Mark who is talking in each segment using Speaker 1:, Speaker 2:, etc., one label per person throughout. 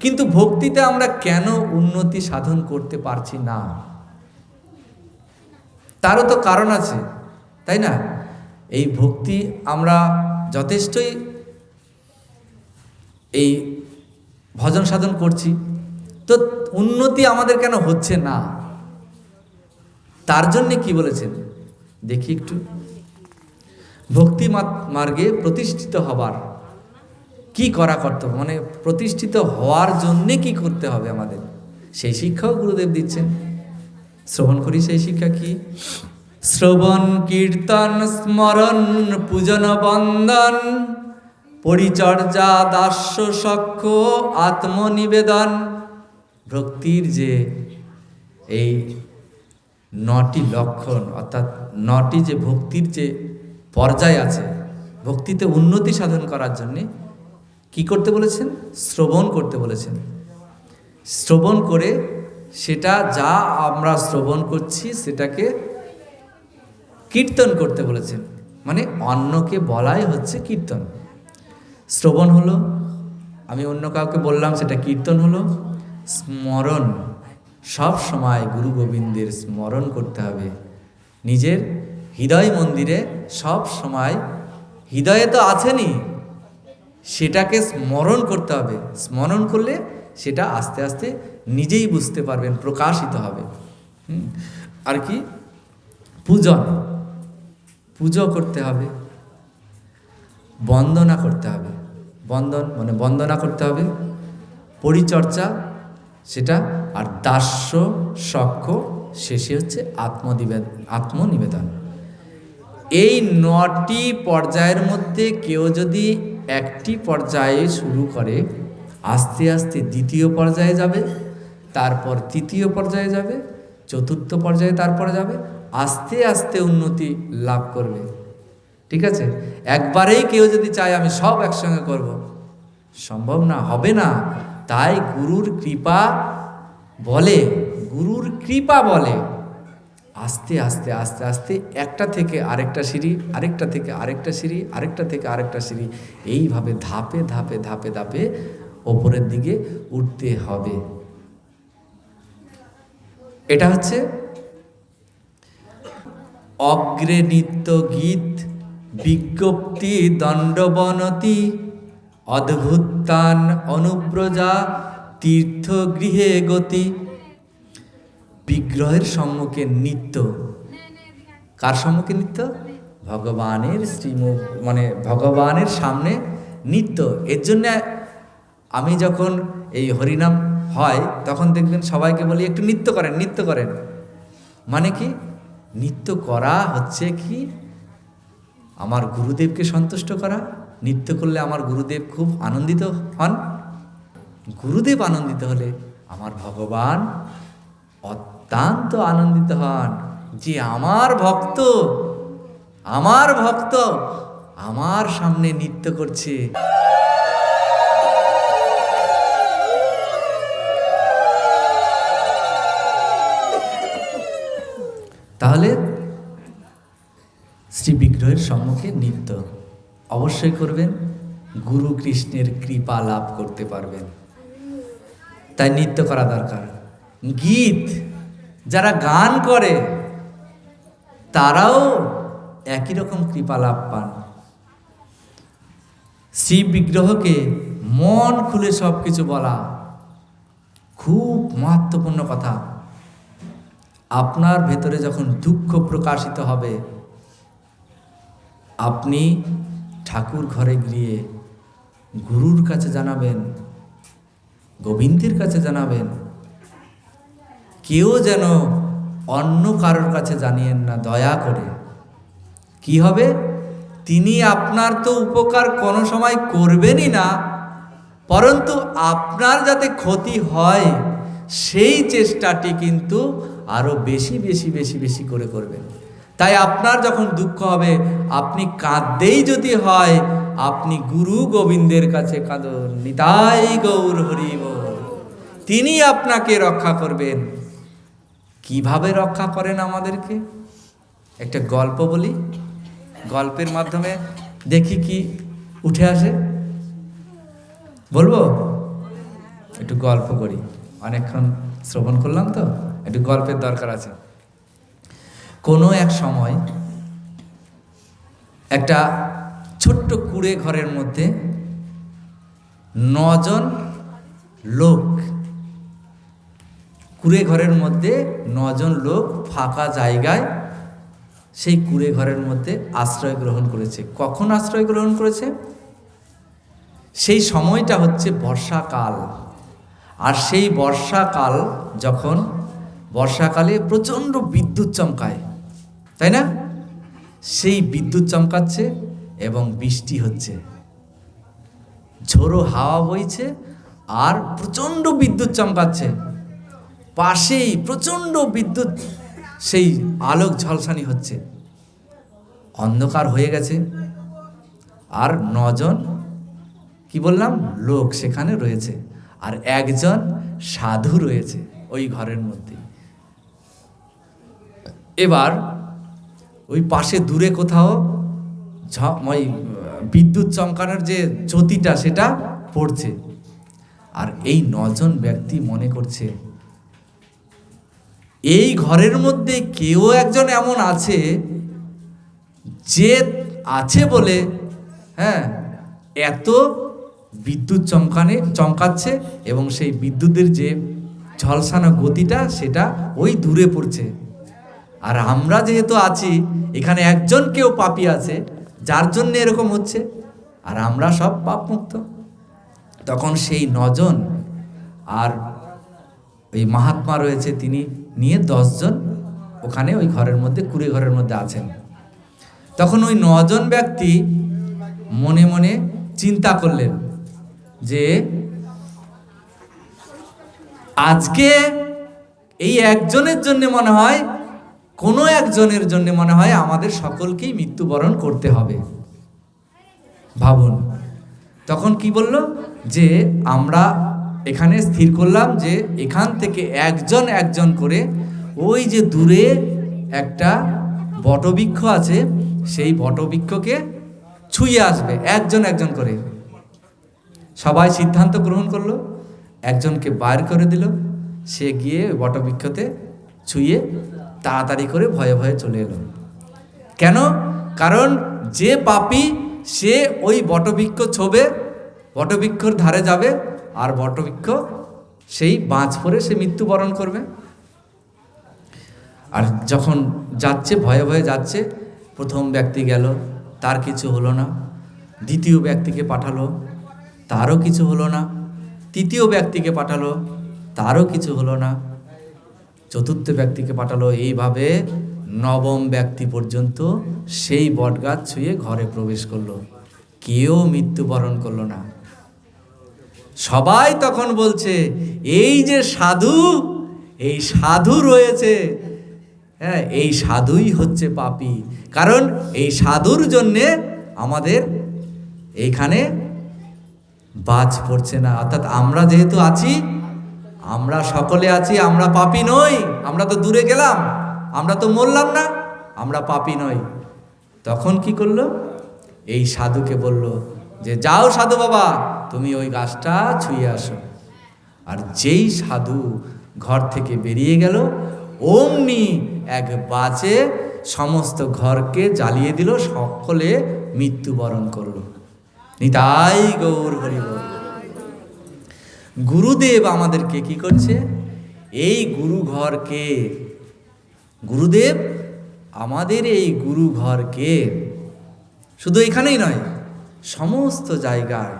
Speaker 1: কিন্তু ভক্তিতে আমরা কেন উন্নতি সাধন করতে পারছি না? তারও তো কারণ আছে, তাই না? এই ভক্তি আমরা যথেষ্টই এই ভজন সাধন করছি। তো উন্নতি আমাদের কেন হচ্ছে না? তার জন্যে কি বলেছেন? দেখি একটু। ভক্তি মার্গে প্রতিষ্ঠিত হবার কি করা কর্তব্য? মানে প্রতিষ্ঠিত হওয়ার জন্যে কি করতে হবে আমাদের? সেই শিক্ষাও গুরুদেব দিচ্ছেন। শ্রবণ করি, সেই শিক্ষা কি? শ্রবণ, কীর্তন, স্মরণ, পূজন, বন্দন, পরিচর্যা, দাস্য, সক্ষ, আত্মনিবেদন। ভক্তির যে এই নটি লক্ষণ, অর্থাৎ নটি যে ভক্তির যে পর্যায় আছে, ভক্তিতে উন্নতি সাধন করার জন্যে কি করতে বলেছেন? শ্রবণ করতে বলেছেন। শ্রবণ করে সেটা যা আমরা শ্রবণ করছি সেটাকে কীর্তন করতে বলেছেন। মানে অন্যকে বলাই হচ্ছে কীর্তন। শ্রবণ হলো, আমি অন্য কাউকে বললাম সেটা কীর্তন হলো। স্মরণ, সব সময় গুরু গোবিন্দের স্মরণ করতে হবে। নিজের হৃদয় মন্দিরে সব সময়, হৃদয়ে তো আছেনই। সেটাকে স্মরণ করতে হবে। স্মরণ করলে সেটা আস্তে আস্তে নিজেই বুঝতে পারবেন, প্রকাশিত হবে। আর কি? পূজন পুজো করতে হবে। বন্দনা করতে হবে। বন্দন মানে বন্দনা করতে হবে। পরিচর্যা, সেটা আর দাস্য সক্ষ শেষে হচ্ছে আত্মনিবেদন আত্মনিবেদন। এই নটি পর্যায়ের মধ্যে কেউ যদি একটি পর্যায়ে শুরু করে, আস্তে আস্তে দ্বিতীয় পর্যায়ে যাবে, তারপর তৃতীয় পর্যায়ে যাবে, চতুর্থ পর্যায়ে তারপরে যাবে, আস্তে আস্তে উন্নতি লাভ করবে। ঠিক আছে? একবারেই কেউ যদি চায় আমি সব একসঙ্গে করব, সম্ভব না, হবে না। তাই গুরুর কৃপা বলে, গুরুর কৃপা বলে আস্তে আস্তে আস্তে আস্তে একটা থেকে আরেকটা সিঁড়ি, আরেকটা থেকে আরেকটা সিঁড়ি, আরেকটা থেকে আরেকটা সিঁড়ি। এইভাবে ধাপে ধাপে ধাপে ধাপে ওপরের দিকে উঠতে হবে। এটা হচ্ছে অগ্রে নৃত্য গীত, বিজ্ঞপ্তি, দণ্ডবনতি, অদ্ভুতান অনুব্রজা তীর্থগৃহে গতি বিগ্রহের সম্মুখে নৃত্য। কার সম্মুখে নৃত্য? ভগবানের শ্রীমুখ মানে ভগবানের সামনে নৃত্য। এর জন্য আমি যখন এই হরিনাম হয়, তখন দেখবেন সবাইকে বলি, একটু নৃত্য করেন নৃত্য করেন। মানে কি? নৃত্য করা হচ্ছে কি? আমার গুরুদেবকে সন্তুষ্ট করা। নৃত্য করলে আমার গুরুদেব খুব আনন্দিত হন। গুরুদেব আনন্দিত হলে আমার ভগবান অত্যন্ত আনন্দিত হন। যে আমার ভক্ত আমার ভক্ত আমার সামনে নৃত্য করছে। তাহলে শ্রী বিগ্রহের সম্মুখে নৃত্য অবশ্যই করবেন। গুরু কৃষ্ণের কৃপা লাভ করতে পারবেন। তাই নৃত্য করা দরকার। গীত যারা গান করে, তারাও একই রকম কৃপা লাভ পান। শ্রী বিগ্রহকে মন খুলে সব কিছু বলা খুব মহত্বপূর্ণ কথা। আপনার ভেতরে যখন দুঃখ প্রকাশিত হবে, আপনি ঠাকুর ঘরে গিয়ে গুরুর কাছে জানাবেন, গোবিন্দের কাছে জানাবেন কেউ যেন অন্য কারোর কাছে জানিয়েন না, দয়া করে। কি হবে? তিনি আপনার তো উপকার কোনো সময় করবেনই না, পরন্তু আপনার যাতে ক্ষতি হয়, সেই চেষ্টাটি কিন্তু আরও বেশি বেশি বেশি বেশি করে করবেন। তাই আপনার যখন দুঃখ হবে, আপনি কাঁদতেই যদি হয়, আপনি গুরু গোবিন্দের কাছে কাঁদন। নিতাই গৌর হরিব তিনি আপনাকে রক্ষা করবেন। কীভাবে রক্ষা করেন আমাদেরকে? একটা গল্প বলি। গল্পের মাধ্যমে দেখি কি উঠে আসে। বলব? একটু গল্প করি। অনেকক্ষণ শ্রবণ করলাম তো, একটু গল্পের দরকার আছে। কোনো এক সময় একটা ছোট্ট কুড়ে ঘরের মধ্যে নজন লোক কুড়ে ঘরের মধ্যে নজন লোক ফাঁকা জায়গায় সেই কুড়ে ঘরের মধ্যে আশ্রয় গ্রহণ করেছে। কখন আশ্রয় গ্রহণ করেছে? সেই সময়টা হচ্ছে বর্ষাকাল। আর সেই বর্ষাকাল যখন, বর্ষাকালে প্রচণ্ড বিদ্যুৎ চমকায়, তাই না? সেই বিদ্যুৎ চমকাচ্ছে এবং বৃষ্টি হচ্ছে। ঝোড়ো হাওয়া বইছে আর প্রচণ্ড বিদ্যুৎ চমকাচ্ছে। পাশেই প্রচণ্ড বিদ্যুৎ, সেই আলোক ঝলসানি হচ্ছে। অন্ধকার হয়ে গেছে। আর নজন, কি বললাম? লোক সেখানে রয়েছে। আর একজন সাধু রয়েছে ওই ঘরের মধ্যে। এবার ওই পাশে দূরে কোথাও ওই, বিদ্যুৎ চমকানোর যে জ্যোতিটা, সেটা পড়ছে। আর এই নজন ব্যক্তি মনে করছে এই ঘরের মধ্যে কেউ একজন এমন আছে যে আছে বলে হ্যাঁ এত বিদ্যুৎ চমকানে, চমকাচ্ছে এবং সেই বিদ্যুতের যে ঝলসানো গতিটা, সেটা ওই দূরে পড়ছে। আর আমরা যেহেতু আছি, এখানে একজন কেউ পাপি আছে, যার জন্য এরকম হচ্ছে, আর আমরা সব পাপ মুক্ত তখন সেই নজন আর ওই মহাত্মা রয়েছে, তিনি নিয়ে দশজন ওখানে ওই ঘরের মধ্যে, কুড়ে ঘরের মধ্যে আছেন। তখন ওই নজন ব্যক্তি মনে মনে চিন্তা করলেন যে, আজকে এই একজনের জন্য মনে হয়, কোনো একজনের জন্য মনে হয় আমাদের সকলকেই মৃত্যুবরণ করতে হবে। ভাবুন, তখন কি বলল? যে আমরা এখানে স্থির করলাম যে এখান থেকে একজন একজন করে ওই যে দূরে একটা বটবৃক্ষ আছে, সেই বটবৃক্ষকে ছুঁয়ে আসবে, একজন একজন করে। সবাই সিদ্ধান্ত গ্রহণ করল, একজনকে বাইর করে দিল, সে গিয়ে বটবৃক্ষতে ছুঁয়ে তাড়াতাড়ি করে ভয়ে ভয়ে চলে এলো। কেন? কারণ যে পাপি সে ওই বটবৃক্ষ ছবে, বটবৃক্ষর ধারে যাবে আর বটবৃক্ষ সেই বাঁচ পরে সে মৃত্যুবরণ করবে। আর যখন যাচ্ছে, ভয়ে ভয়ে যাচ্ছে, প্রথম ব্যক্তি গেল, তার কিছু হলো না। দ্বিতীয় ব্যক্তিকে পাঠালো, তারও কিছু হলো না। তৃতীয় ব্যক্তিকে পাঠালো, তারও কিছু হলো না। চতুর্থ ব্যক্তিকে পাঠালো, এইভাবে নবম ব্যক্তি পর্যন্ত সেই বটগাছ ছুঁয়ে ঘরে প্রবেশ করল। কেউ মৃত্যুবরণ করল না। সবাই তখন বলছে, এই যে সাধু, এই সাধু রয়েছে। হ্যাঁ এই সাধুই হচ্ছে পাপি। কারণ এই সাধুর জন্যে আমাদের এইখানে বাজ পড়ছে না। অর্থাৎ আমরা যেহেতু আছি, আমরা সকলে আছি, আমরা পাপি নই, আমরা তো দূরে গেলাম, আমরা তো মরলাম না, আমরা পাপি নই। তখন কি করল? এই সাধুকে বলল যে, যাও সাধু বাবা তুমি ওই গাছটা ছুঁয়ে আসো। আর যেই সাধু ঘর থেকে বেরিয়ে গেল, অমনি এক বাজে সমস্ত ঘরকে জ্বালিয়ে দিল, সকলে মৃত্যুবরণ করল। নিতাই গৌর হরিবল গুরুদেব আমাদেরকে কি করছে? এই গুরু ঘরকে, গুরুদেব, আমাদের এই গুরু ঘরকে শুধু এখানেই নয়, সমস্ত জায়গায়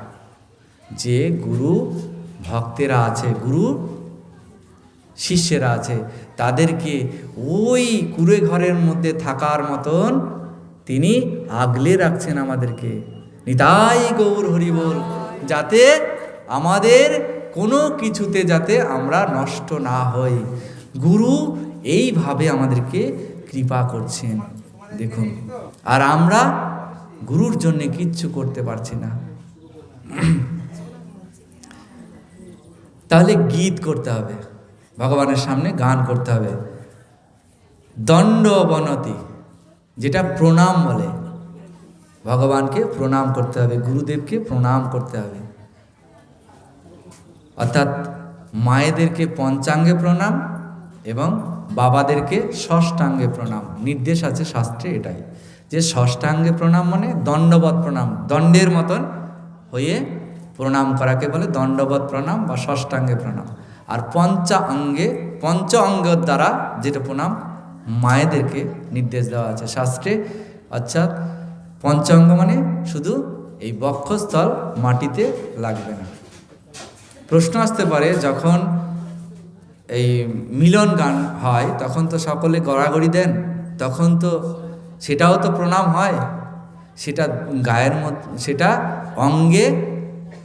Speaker 1: যে গুরু ভক্তেরা আছে, গুরু শিষ্যেরা আছে, তাদেরকে ওই কুড়ে ঘরের মধ্যে থাকার মতন তিনি আগলে রাখছেন আমাদেরকে। নিতাই গৌর হরিবল যাতে আমাদের কোনো কিছুতে যাতে আমরা নষ্ট না হই। গুরু এইভাবে আমাদেরকে কৃপা করছেন, দেখুন। আর আমরা গুরুর জন্যে কিচ্ছু করতে পারছি না। তাহলে গীত করতে হবে। ভগবানের সামনে গান করতে হবে। দণ্ড অবনতি যেটা প্রণাম বলে। ভগবানকে প্রণাম করতে হবে, গুরুদেবকে প্রণাম করতে হবে। অর্থাৎ মায়েদেরকে পঞ্চাঙ্গে প্রণাম এবং বাবাদেরকে ষষ্ঠাঙ্গে প্রণাম। নির্দেশ আছে শাস্ত্রে এটাই। যে ষষ্ঠাঙ্গে প্রণাম মানে দণ্ডবত প্রণাম, দণ্ডের মতন হয়ে প্রণাম করাকে বলে দণ্ডবত প্রণাম বা ষষ্ঠাঙ্গে প্রণাম। আর পঞ্চা অঙ্গে, পঞ্চ অঙ্গের দ্বারা যেটা প্রণাম মায়েদেরকে নির্দেশ দেওয়া আছে শাস্ত্রে। অর্থাৎ পঞ্চাঙ্গ মানে শুধু এই বক্ষস্থল মাটিতে লাগবে না। প্রশ্ন আসতে পারে, যখন এই মিলন গান হয়, তখন তো সকলে গড়াগড়ি দেন, তখন তো সেটাও তো প্রণাম হয়। সেটা গায়ের মধ্যে, সেটা অঙ্গে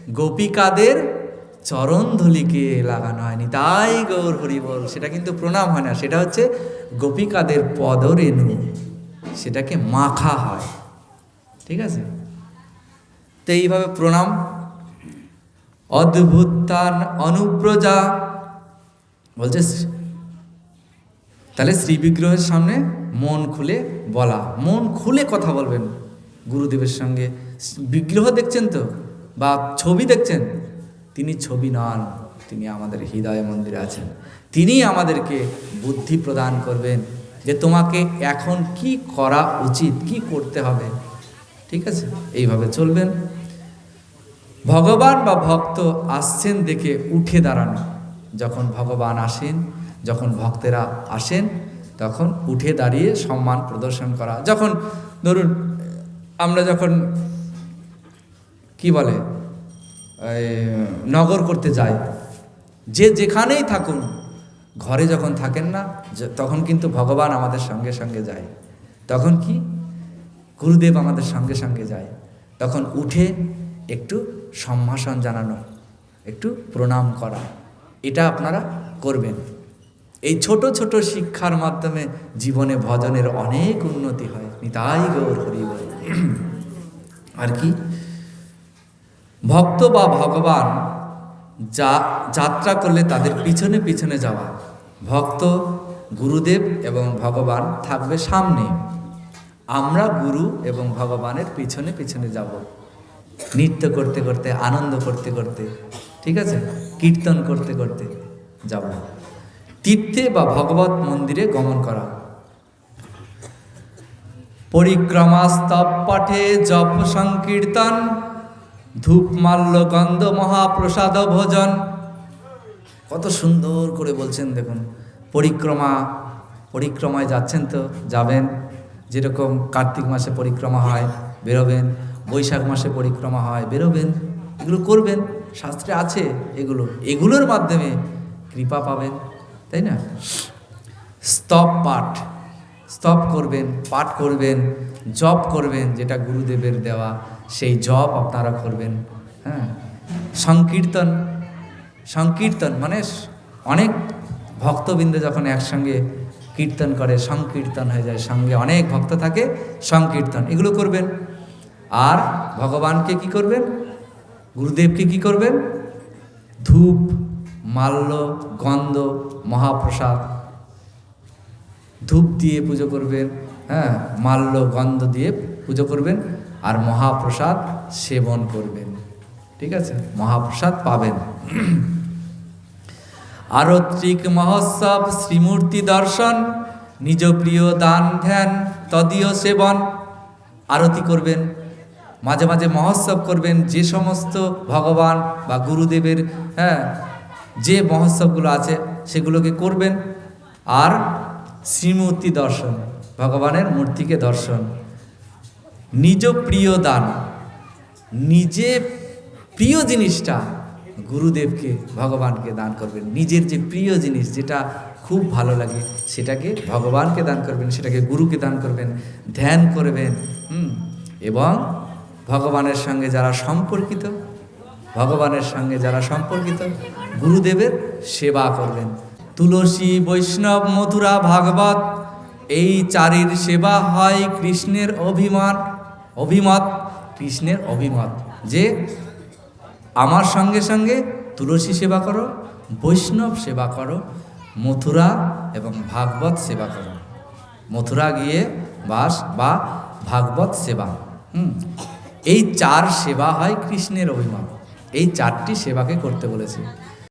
Speaker 1: গোপিকাদের চরণধলিকে লাগানো হয়নি। তাই গৌর হরি বল, সেটা কিন্তু প্রণাম হয় না, সেটা হচ্ছে গোপিকাদের পদরেণু, সেটাকে মাখা হয়। ঠিক আছে? তো এইভাবে প্রণাম। অদ্ভুতান অনুপ্রজা, বলছে তাহলে শ্রী বিগ্রহের সামনে মন খুলে বলা। মন খুলে কথা বলবেন গুরুদেবের সঙ্গে। বিগ্রহ দেখছেন তো? বা ছবি দেখছেন? তিনি ছবি নন, তিনি আমাদের হৃদয় মন্দিরে আছেন। তিনি আমাদেরকে বুদ্ধি প্রদান করবেন যে তোমাকে এখন কি করা উচিত, কি করতে হবে। ঠিক আছে? এইভাবে চলবেন। ভগবান বা ভক্ত আসছেন দেখে উঠে দাঁড়ানো। যখন ভগবান আসেন, যখন ভক্তেরা আসেন, তখন উঠে দাঁড়িয়ে সম্মান প্রদর্শন করা। যখন ধরুন, আমরা যখন কি বলে? নগর করতে যায়। যে যেখানেই থাকুন, ঘরে যখন থাকেন না তখন কিন্তু ভগবান আমাদের সঙ্গে সঙ্গে যায়। তখন কি? গুরুদেব আমাদের সঙ্গে সঙ্গে যায়। তখন উঠে একটু সম্ভাষণ জানানো, একটু প্রণাম করা, এটা আপনারা করবেন। এই ছোট ছোট শিক্ষার মাধ্যমে জীবনে ভজনের অনেক উন্নতি হয়। নিতাই গৌর হরি। আর কি? ভক্ত বা ভগবান যা যাত্রা করলে তাদের পিছনে পিছনে যাওয়া। ভক্ত, গুরুদেব এবং ভগবান থাকবে সামনে। আমরা গুরু এবং ভগবানের পিছনে পিছনে যাব। নৃত্য করতে করতে, আনন্দ করতে করতে, ঠিক আছে? কীর্তন করতে করতে যাব। তীর্থে বা ভগবত মন্দিরে গমন করা। পরিক্রমা স্তব পাঠে জপ সংকীর্তন। ধূপ মাল্য গন্ধ মহাপ্রসাদ ভোজন। কত সুন্দর করে বলছেন দেখুন, পরিক্রমা, পরিক্রমায় যাচ্ছেন তো, যাবেন। যেরকম কার্তিক মাসে পরিক্রমা হয়, বেরোবেন। বৈশাখ মাসে পরিক্রমা হয়, বেরোবেন। এগুলো করবেন, শাস্ত্রে আছে এগুলো। এগুলোর মাধ্যমে কৃপা পাবেন, তাই না? স্তব পাঠ। স্তব করবেন, পাঠ করবেন, জপ করবেন, যেটা গুরুদেবের দেওয়া, সেই জপ আপনারা করবেন। হ্যাঁ? সংকীর্তন সংকীর্তন মানে অনেক ভক্তবৃন্দ যখন একসঙ্গে কীর্তন করে, সংকীর্তন হয়ে যায়, সঙ্গে অনেক ভক্ত থাকে, সংকীর্তন, এগুলো করবেন। আর ভগবানকে কি করবেন? গুরুদেবকে কি করবেন? ধূপ, মাল্য, গন্ধ, মহাপ্রসাদ ধূপ দিয়ে পুজো করবেন হ্যাঁ মাল্য গন্ধ দিয়ে পুজো করবেন আর মহাপ্রসাদ সেবন করবেন। ঠিক আছে? মহাপ্রসাদ পাবেন। আরত্রিক মহোৎসব, শ্রীমূর্তি দর্শন, নিজ প্রিয় দান ধ্যান, তদীয় সেবন। আরতি করবেন, মাঝে মাঝে মহোৎসব করবেন যে সমস্ত ভগবান বা গুরুদেবের হ্যাঁ যে মহোৎসবগুলো আছে সেগুলোকে করবেন। আর শ্রীমূর্তি দর্শন, ভগবানের মূর্তিকে দর্শন। নিজ প্রিয় দান, নিজে প্রিয় জিনিসটা গুরুদেবকে, ভগবানকে দান করবেন। নিজের যে প্রিয় জিনিস যেটা খুব ভালো লাগে, সেটাকে ভগবানকে দান করবেন, সেটাকে গুরুকে দান করবেন, ধ্যান করবেন, হুম? এবং ভগবানের সঙ্গে যারা সম্পর্কিত, ভগবানের সঙ্গে যারা সম্পর্কিত, গুরুদেবের সেবা করবেন। তুলসী, বৈষ্ণব, মথুরা, ভাগবত, এই চারির সেবা হয় কৃষ্ণের অভিমান, অভিমত, কৃষ্ণের অভিমত। যে আমার সঙ্গে সঙ্গে তুলসী সেবা করো, বৈষ্ণব সেবা করো, মথুরা এবং ভাগবত সেবা করো। মথুরা গিয়ে বাস বা ভাগবত সেবা। হুম। এই চার সেবা হয় কৃষ্ণের অভিমত। এই চারটি সেবাকে করতে বলেছে।